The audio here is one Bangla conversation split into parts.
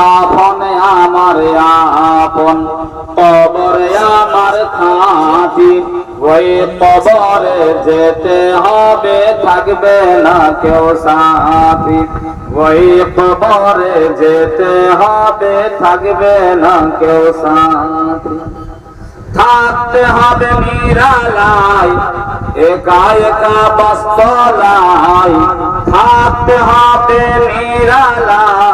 কাফনে আমার আপন, কবরে আমার খাঁটি। ওই কবরে যেতে হবে, থাকবে না কেউ সাথী। ওই কবরে যেতে হবে, থাকবে না কেউ সাথী। থাকতে হবে নিরালাই একা একা বস্তলাই থাকতে হবে নিরালাই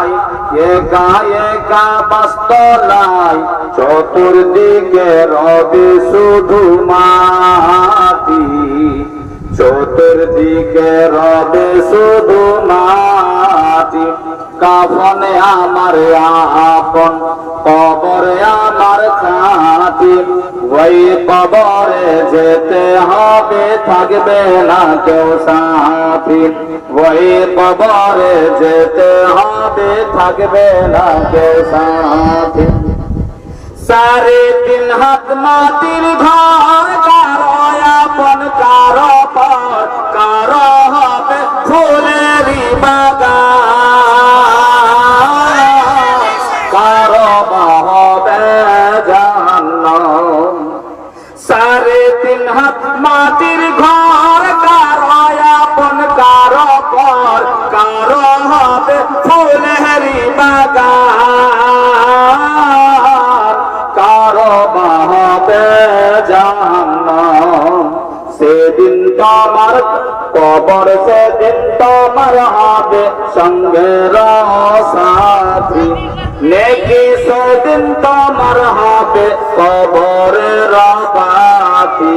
চতুর্দিকে রবি শুধু মাটি। চতুর্দিকে রবে শুধু মাটি। কাফনে আমার আপন কবরে আমার খাঁটি ওই কবরে যেতে হবে, থাকবে না কেউ সাথী। ওই কবরে যেতে হবে, থাকবে না কেউ সাথী। সাড়ে তিন হাত মাটির ঘর, কারও কারও কারও হবে ফুলেরই বাগান। কারও তিন হাত মাটির ঘর, কারও আপন কারও পর, কারও হবে ফুলেরই বাগান। কারও হবে জাহান্নাম, সেদিন তোমার কবর, সেদিন তোমার হবে সঙ্গের সাথী নেকি সেদিন তোমার হবে কবরের বাতি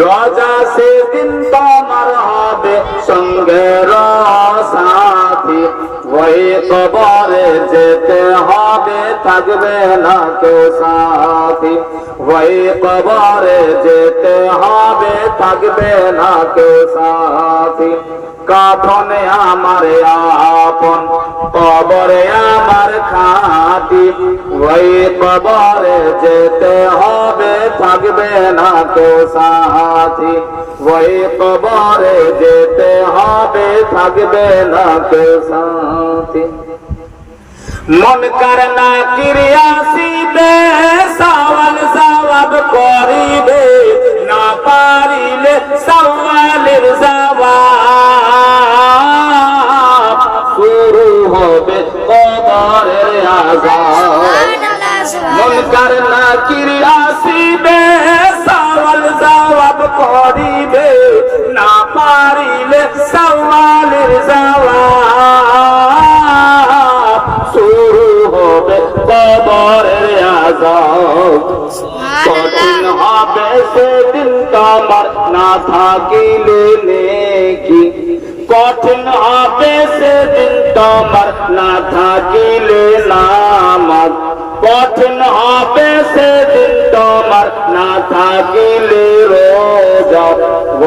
রজা সেদিন তোমার হবে সঙ্গে সাথী ওই কবরে যেতে হবে, থাকবে না কেউ সাথী। ওই কবরে যেতে হবে, থাকবে না কেউ সাথী। কাফনে আমার আপন, কবরে আমার খাতি ওই কবরে যেতে হবে, থাকবে না কেউ সাথী। ওই কবরে যেতে হবে, থাকবে না কেউ সাথী মন করনা ক্রিয়াসিবে সওয়াল জবাব করিবে। না পারিলে সওয়ালের জবাব। শুরু হবে কবরের আজাব সওয়াল জবাব করিবে না পারিলে সওয়ালের জবাব শুরু হবে কবরের আজাব কঠিন হবে সেদিন তোমার না থাকিলে নেকি। কঠিন হবে সেদিন তোমার না থাকিলে কঠিন হবে সেদিন তোমার না থাকিলে রোজা।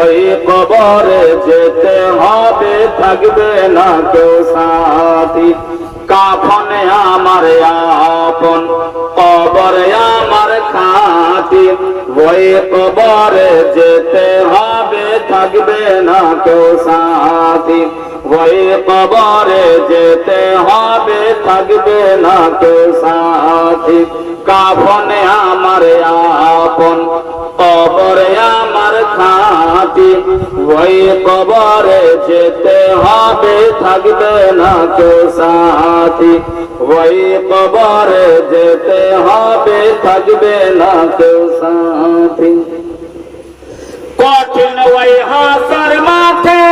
ওই কবরে যেতে হবে, থাকবে না কেউ সাথী। কাফনে আমার আপন, কবরে আমার খাতি ওই কবরে যেতে হবে, থাকবে না কেউ সাথী। ওই কবরে যেতে হবে, থাকবে না কেউ সাথী। কাফনে আমার আপন, কবরে আমার খাতি ওই কবরে যেতে হবে, থাকবে না কেউ সাথী। ওই কবরে যেতে হবে, থাকবে না কেউ সাথী। কঠিন ওই হাসার মাঠে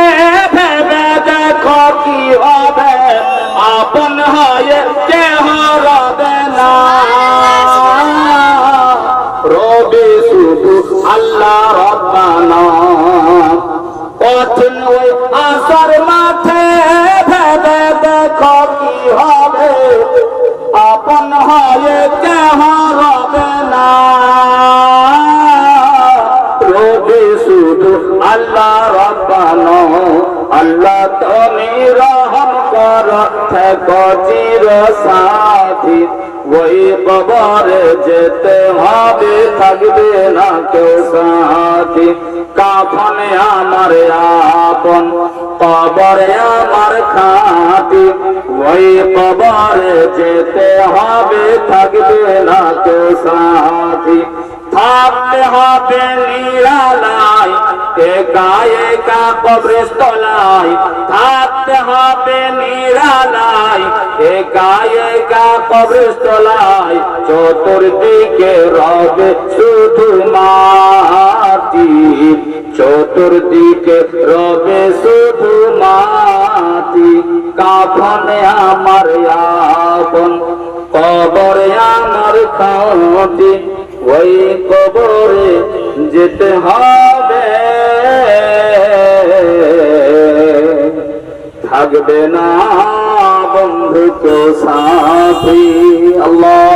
তুমি রহম কর থেকো চির ওই কবরে যেতে হবে, থাকবে না কেউ সাথী কাফনে আমার আপন, কবরে আমার খাতি ওই কবরে যেতে হবে, থাকবে না কেউ সাথী থাকতে হবে নিরালায় চতুর্দিকে রবে শুধু মাটি। চতুর্দিকে রবে শুধু মাটি। কাফনে আমার আপন, কবরে আমার খাওয়াটি ওই কবরে যেতে হবে থাকবে না বন্ধু তো সাথী। আল্লাহ